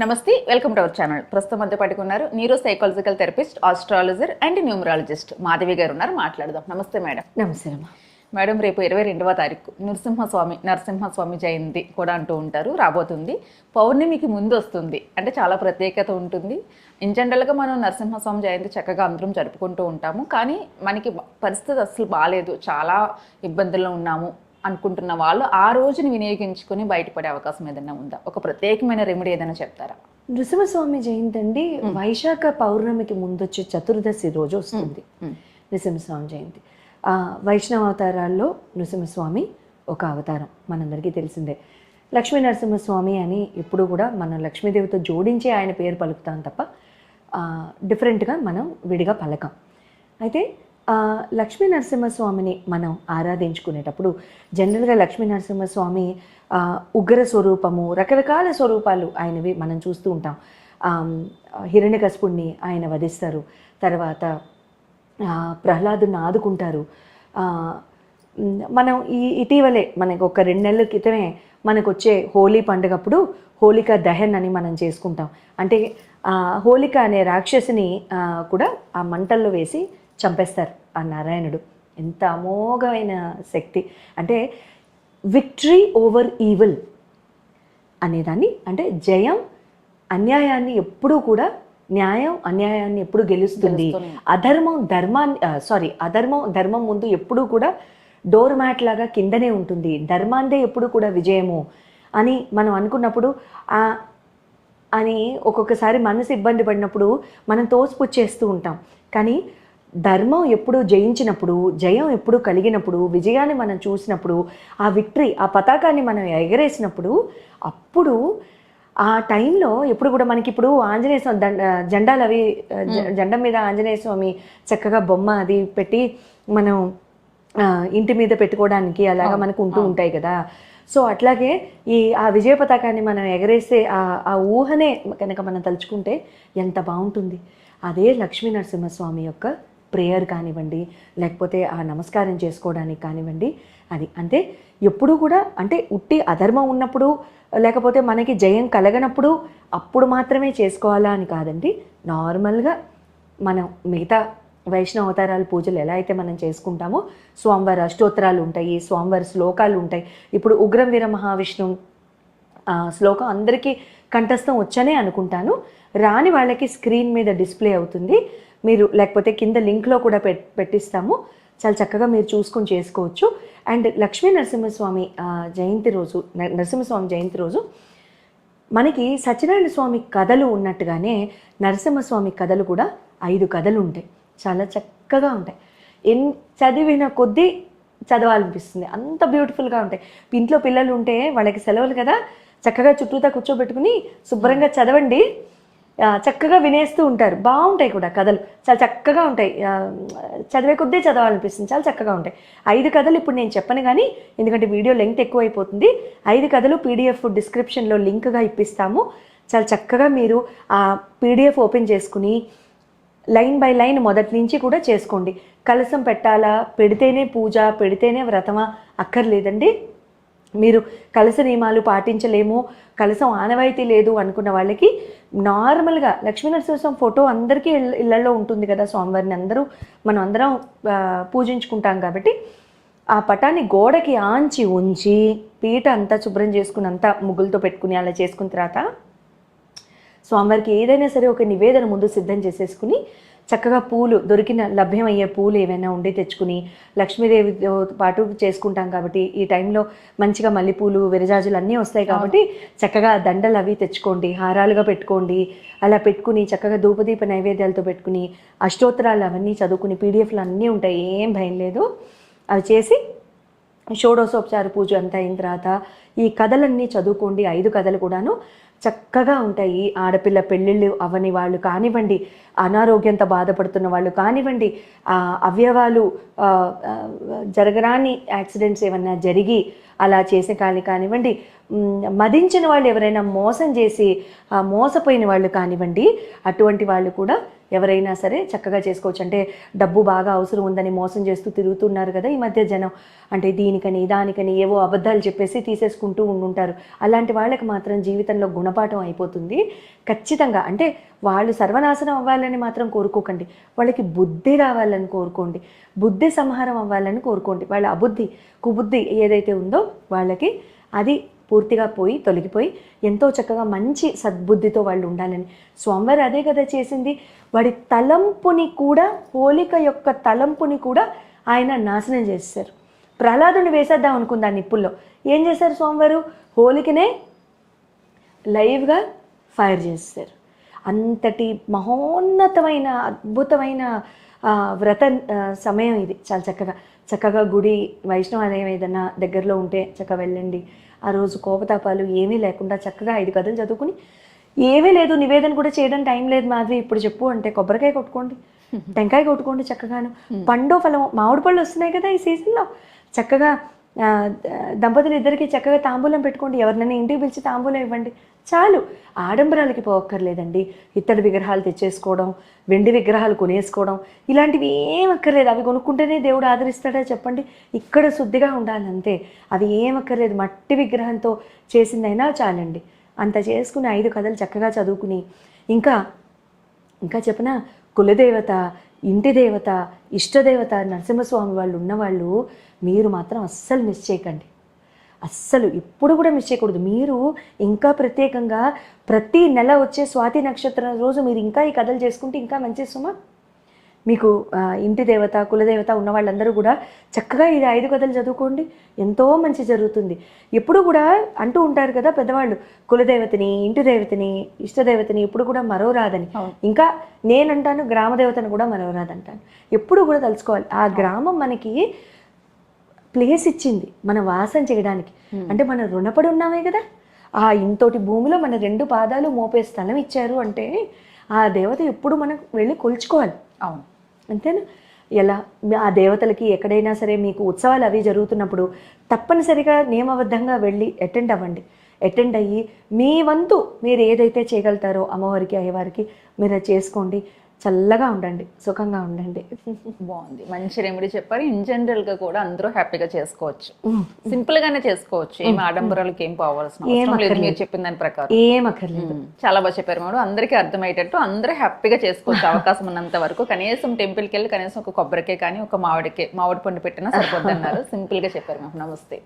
నమస్తే welcome to our channel. ప్రస్తుతం మనతో పట్టుకున్నారు neuro psychological therapist astrologer and numerologist Madhavi garu ఉన్నారు. మాట్లాడదాం. నమస్తే మేడం. నమస్తే మేడం రేపు ఇరవై రెండవ తారీఖు నరసింహస్వామి నరసింహస్వామి జయంతి కూడా అంటూ ఉంటారు రాబోతుంది. పౌర్ణమికి ముందు వస్తుంది. అంటే చాలా ప్రత్యేకత ఉంటుంది. ఇన్ జనరల్గా మనం నరసింహస్వామి జయంతి చక్కగా అందరం జరుపుకుంటూ ఉంటాము. కానీ మనకి పరిస్థితి అసలు బాగాలేదు చాలా ఇబ్బందుల్లో ఉన్నాము. అనుకుంటున్న వాళ్ళు ఆ రోజుని వినియోగించుకొని బయటపడే అవకాశం ఏదైనా ఉందా? ఒక ప్రత్యేకమైన రెమెడీ ఏదైనా చెప్తారా? నృసింహస్వామి జయంతి అండి వైశాఖ పౌర్ణమికి ముందు వచ్చే చతుర్దశి రోజు వస్తుంది. నృసింహస్వామి జయంతి. ఆ, వైష్ణవ అవతారాల్లో నృసింహస్వామి ఒక అవతారం మనందరికీ తెలిసిందే. లక్ష్మీ నరసింహస్వామి అని ఎప్పుడు కూడా మనం లక్ష్మీదేవితో జోడించి ఆయన పేరు పలుకుతాం తప్ప డిఫరెంట్గా మనం విడిగా పలకం. అయితే లక్ష్మీ నరసింహస్వామిని మనం ఆరాధించుకునేటప్పుడు జనరల్గా లక్ష్మీ నరసింహస్వామి ఉగ్ర స్వరూపము రకరకాల స్వరూపాలు ఆయనవి మనం చూస్తూ ఉంటాం. హిరణ్యకశపుణ్ణి ఆయన వధిస్తారు. తర్వాత ప్రహ్లాదుని ఆదుకుంటారు. మనం ఈ ఇటీవలే మనకు ఒక రెండు నెలల క్రితమే మనకు వచ్చే హోలీ పండుగప్పుడు హోలికా దహన్ అని మనం చేసుకుంటాం. అంటే హోలిక అనే రాక్షసిని కూడా ఆ మంటల్లో వేసి చంపేస్తారు ఆ నారాయణుడు. ఎంత అమోఘమైన శక్తి. అంటే విక్టరీ ఓవర్ ఈవిల్ అనేదాన్ని అంటే జయం అన్యాయాన్ని ఎప్పుడూ కూడా న్యాయం అన్యాయాన్ని ఎప్పుడు గెలుస్తుంది. అధర్మం ధర్మాన్ని సారీ అధర్మం ధర్మం ముందు ఎప్పుడూ కూడా డోర్ మ్యాట్ లాగా కిందనే ఉంటుంది. ధర్మాందే ఎప్పుడు కూడా విజయము అని మనం అనుకున్నప్పుడు అని ఒక్కొక్కసారి మనసు ఇబ్బంది పడినప్పుడు మనం తోసిపుచ్చేస్తూ ఉంటాం. కానీ ధర్మం ఎప్పుడు జయించినప్పుడు జయం ఎప్పుడు కలిగినప్పుడు విజయాన్ని మనం చూసినప్పుడు ఆ విక్టరీ ఆ పతాకాన్ని మనం ఎగరేసినప్పుడు అప్పుడు ఆ టైంలో ఎప్పుడు కూడా మనకి ఇప్పుడు ఆంజనేయ స్వామి దండ జెండాలు అవి జెండా మీద ఆంజనేయ స్వామి చక్కగా బొమ్మ అది పెట్టి మనం ఇంటి మీద పెట్టుకోవడానికి అలాగా మనకు ఉంటూ ఉంటాయి కదా. సో అట్లాగే ఈ ఆ విజయ పతాకాన్ని మనం ఎగరేసే ఆ ఆ ఊహనే కనుక మనం తలుచుకుంటే ఎంత బాగుంటుంది. అదే లక్ష్మీ నరసింహస్వామి యొక్క ప్రేయర్ కానివ్వండి లేకపోతే ఆ నమస్కారం చేసుకోవడానికి కానివ్వండి అది అంటే ఎప్పుడు కూడా అంటే ఉట్టి అధర్మం ఉన్నప్పుడు లేకపోతే మనకి జయం కలగనప్పుడు అప్పుడు మాత్రమే చేసుకోవాలా అని కాదండి. నార్మల్గా మనం మిగతా వైష్ణవ అవతారాల పూజలు ఎలా అయితే మనం చేసుకుంటామో స్వామివారి అష్టోత్తరాలు ఉంటాయి స్వామివారి శ్లోకాలు ఉంటాయి. ఇప్పుడు ఉగ్రం వీర మహావిష్ణు శ్లోకం అందరికీ కంఠస్థం వచ్చనే అనుకుంటాను. రాని వాళ్ళకి స్క్రీన్ మీద డిస్ప్లే అవుతుంది. మీరు లేకపోతే కింద లింక్లో కూడా పెట్ పెట్టిస్తాము. చాలా చక్కగా మీరు చూసుకొని చేసుకోవచ్చు. అండ్ లక్ష్మీ నరసింహస్వామి జయంతి రోజు న- నరసింహస్వామి జయంతి రోజు మనకి సత్యనారాయణ స్వామి కథలు ఉన్నట్టుగానే నరసింహస్వామి కథలు కూడా ఐదు కథలు ఉంటాయి. చాలా చక్కగా ఉంటాయి. ఎన్ చదివిన కొద్దీ చదవాలనిపిస్తుంది. అంత బ్యూటిఫుల్గా ఉంటాయి. ఇంట్లో పిల్లలు ఉంటే వాళ్ళకి సెలవులు కదా చక్కగా చుట్టూతా కూర్చోబెట్టుకుని శుభ్రంగా చదవండి. చక్కగా వినేస్తూ ఉంటారు. బాగుంటాయి కూడా కథలు. చాలా చక్కగా ఉంటాయి. చదివే కొద్దే చదవాలనిపిస్తుంది. చాలా చక్కగా ఉంటాయి. ఐదు కథలు ఇప్పుడు నేను చెప్పను కానీ ఎందుకంటే వీడియో లెంగ్త్ ఎక్కువైపోతుంది. ఐదు కథలు పీడిఎఫ్ డిస్క్రిప్షన్లో లింక్గా ఇప్పిస్తాము. చాలా చక్కగా మీరు ఆ పీడిఎఫ్ ఓపెన్ చేసుకుని లైన్ బై లైన్ మొదటి నుంచి కూడా చేసుకోండి. కలసం పెట్టాలా? పెడితేనే పూజ పెడితేనే వ్రతమా? అక్కర్లేదండి. మీరు కలస నియమాలు పాటించలేము కలసం ఆనవాయితీ లేదు అనుకున్న వాళ్ళకి నార్మల్గా లక్ష్మీనరసింహస్వామి ఫోటో అందరికీ ఇళ్ళలో ఉంటుంది కదా స్వామివారిని అందరూ మనం అందరం పూజించుకుంటాం కాబట్టి ఆ పటాన్ని గోడకి ఆంచి ఉంచి పీట అంతా శుభ్రం చేసుకుని అంతా ముగ్గులతో పెట్టుకుని అలా చేసుకున్న తర్వాత స్వామివారికి ఏదైనా సరే ఒక నివేదన ముందు సిద్ధం చేసేసుకుని చక్కగా పూలు దొరికిన లభ్యమయ్యే పూలు ఏవైనా ఉండి తెచ్చుకుని లక్ష్మీదేవితో పాటు చేసుకుంటాం కాబట్టి ఈ టైంలో మంచిగా మల్లెపూలు విరజాజులు అన్నీ వస్తాయి కాబట్టి చక్కగా దండలు అవి తెచ్చుకోండి హారాలుగా పెట్టుకోండి. అలా పెట్టుకుని చక్కగా ధూపదీప నైవేద్యాలతో పెట్టుకుని అష్టోత్తరాలు అవన్నీ చదువుకుని పీడిఎఫ్లు అన్నీ ఉంటాయి ఏం భయం లేదు. అవి చేసి షోడోసోపచార పూజ అంతా అయిన తర్వాత ఈ కథలన్నీ చదువుకోండి ఐదు కథలు కూడాను. చక్కగా ఉంటాయి. ఆడపిల్ల పెళ్ళిళ్ళు అవని వాళ్ళు కానివ్వండి అనారోగ్యంతో బాధపడుతున్న వాళ్ళు కానివ్వండి అవయవాలు జరగరాని యాక్సిడెంట్స్ ఏమన్నా జరిగి అలా చేసే కానీ కానివ్వండి. మదించిన వాళ్ళు ఎవరైనా మోసం చేసి మోసపోయిన వాళ్ళు కానివ్వండి అటువంటి వాళ్ళు కూడా ఎవరైనా సరే చక్కగా చేసుకోవచ్చు. అంటే డబ్బు బాగా అవసరం ఉందని మోసం చేస్తూ తిరుగుతున్నారు కదా ఈ మధ్య జనం. అంటే దీనికని దానికని ఏవో అబద్ధాలు చెప్పేసి తీసేసుకుంటూ ఉండుంటారు. అలాంటి వాళ్ళకి మాత్రం జీవితంలో గుణపాఠం అయిపోతుంది. ఖచ్చితంగా. అంటే వాళ్ళు సర్వనాశనం అవ్వాలని మాత్రం కోరుకోకండి. వాళ్ళకి బుద్ధి రావాలని కోరుకోండి. బుద్ధి సంహారం అవ్వాలని కోరుకోండి. వాళ్ళ అబుద్ధి కుబుద్ధి ఏదైతే ఉందో వాళ్ళకి అది పూర్తిగా పోయి తొలగిపోయి ఎంతో చక్కగా మంచి సద్బుద్ధితో వాళ్ళు ఉండాలని. స్వామివారు అదే కదా చేసింది. వాడి తలంపుని కూడా పోలిక యొక్క తలంపుని కూడా ఆయన నాశనం చేశారు. ప్రహ్లాదుని వేసేద్దాం అనుకుంది ఆ నిప్పుల్లో. ఏం చేశారు స్వామివారు? హోలికనే లైవ్గా ఫైర్ చేస్తారు అంతటి మహోన్నతమైన అద్భుతమైన వ్రత సమయం ఇది. చాలా చక్కగా చక్కగా గుడి వైష్ణవాలయం ఏదైనా దగ్గరలో ఉంటే చక్కగా వెళ్ళండి. ఆ రోజు కోపతాపాలు ఏమీ లేకుండా చక్కగా ఐదు కథలు చదువుకుని ఏమీ లేదు నివేదన కూడా చేయడం టైం లేదు మాధవి. ఇప్పుడు చెప్పు అంటే కొబ్బరికాయ కొట్టుకోండి టెంకాయ కొట్టుకోండి చక్కగాను. పండు ఫలం మామిడి పళ్ళు వస్తున్నాయి కదా ఈ సీజన్లో. చక్కగా దంపతులు ఇద్దరికి చక్కగా తాంబూలం పెట్టుకోండి. ఎవరినైనా ఇంటికి పిలిచి తాంబూలం ఇవ్వండి. చాలు. ఆడంబరాలకి పోక్కర్లేదండి ఇత్తడి విగ్రహాలు తెచ్చేసుకోవడం వెండి విగ్రహాలు కొనేసుకోవడం ఇలాంటివి ఏం అక్కర్లేదు అవి కొనుక్కుంటేనే దేవుడు ఆదరిస్తాడా చెప్పండి? ఇక్కడ శుద్ధిగా ఉండాలంతే అవి ఏం అక్కర్లేదు మట్టి విగ్రహంతో చేసిందైనా చాలండి. అంత చేసుకుని ఐదు కథలు చక్కగా చదువుకుని ఇంకా ఇంకా చెప్పనా? కులదేవత ఇంటి దేవత ఇష్టదేవత నరసింహస్వామి వాళ్ళు ఉన్నవాళ్ళు మీరు మాత్రం అస్సలు మిస్ చేయకండి. అస్సలు ఇప్పుడు కూడా మిస్ చేయకూడదు. మీరు ఇంకా ప్రత్యేకంగా ప్రతి నెల వచ్చే స్వాతి నక్షత్రం రోజు మీరు ఇంకా ఈ కథలు చేసుకుంటే ఇంకా మంచి సుమా. మీకు ఇంటి దేవత కులదేవత ఉన్న వాళ్ళందరూ కూడా చక్కగా ఇది ఐదు కథలు చదువుకోండి. ఎంతో మంచి జరుగుతుంది. ఎప్పుడు కూడా అంటూ ఉంటారు కదా పెద్దవాళ్ళు కులదేవతని ఇంటి దేవతని ఇష్టదేవతని ఎప్పుడు కూడా మరో రాదని. ఇంకా నేనంటాను గ్రామ దేవతను కూడా మరో రాదంటాను ఎప్పుడు కూడా తలుచుకోవాలి. ఆ గ్రామం మనకి ప్లేస్ ఇచ్చింది మన వాసం చేయడానికి. అంటే మనం రుణపడి ఉన్నామే కదా. ఆ ఇంతోటి భూమిలో మన రెండు పాదాలు మోపే స్థలం ఇచ్చారు అంటే ఆ దేవత ఎప్పుడు మనం వెళ్ళి కొలుచుకోవాలి. అవును. అంతేనా? ఎలా? ఆ దేవతలకి ఎక్కడైనా సరే మీకు ఉత్సవాలు అవి జరుగుతున్నప్పుడు తప్పనిసరిగా నియమబద్ధంగా వెళ్ళి అటెండ్ అవ్వండి. అటెండ్ అయ్యి మీ వంతు మీరు ఏదైతే చేయగలుగుతారో అమ్మవారికి అయ్యవారికి మీరు చేసుకోండి. చల్లగా ఉండండి సుఖంగా ఉండండి. బాగుంది. మంచి రెమెడీ చెప్పారు. ఇన్ జనరల్గా కూడా అందరూ హ్యాపీగా చేసుకోవచ్చు. సింపుల్ గానే చేసుకోవచ్చు. ఏం ఆడంబరాలకు ఏం పోవాల్సిన మీరు చెప్పిన దాని ప్రకారం. ఏం అక్కర్లేదు. చాలా బాగా చెప్పారు మేడం. అందరికీ అర్థమయ్యేటట్టు అందరూ హ్యాపీగా చేసుకోవచ్చు అవకాశం ఉన్నంత వరకు. కనీసం టెంపుల్కి వెళ్ళి కనీసం ఒక కొబ్బరికాయ కానీ ఒక మామిడికే మామిడి పండు పెట్టినా సరిపోద్ది అన్నారు. సింపుల్గా చెప్పారు మేడం. నమస్తే.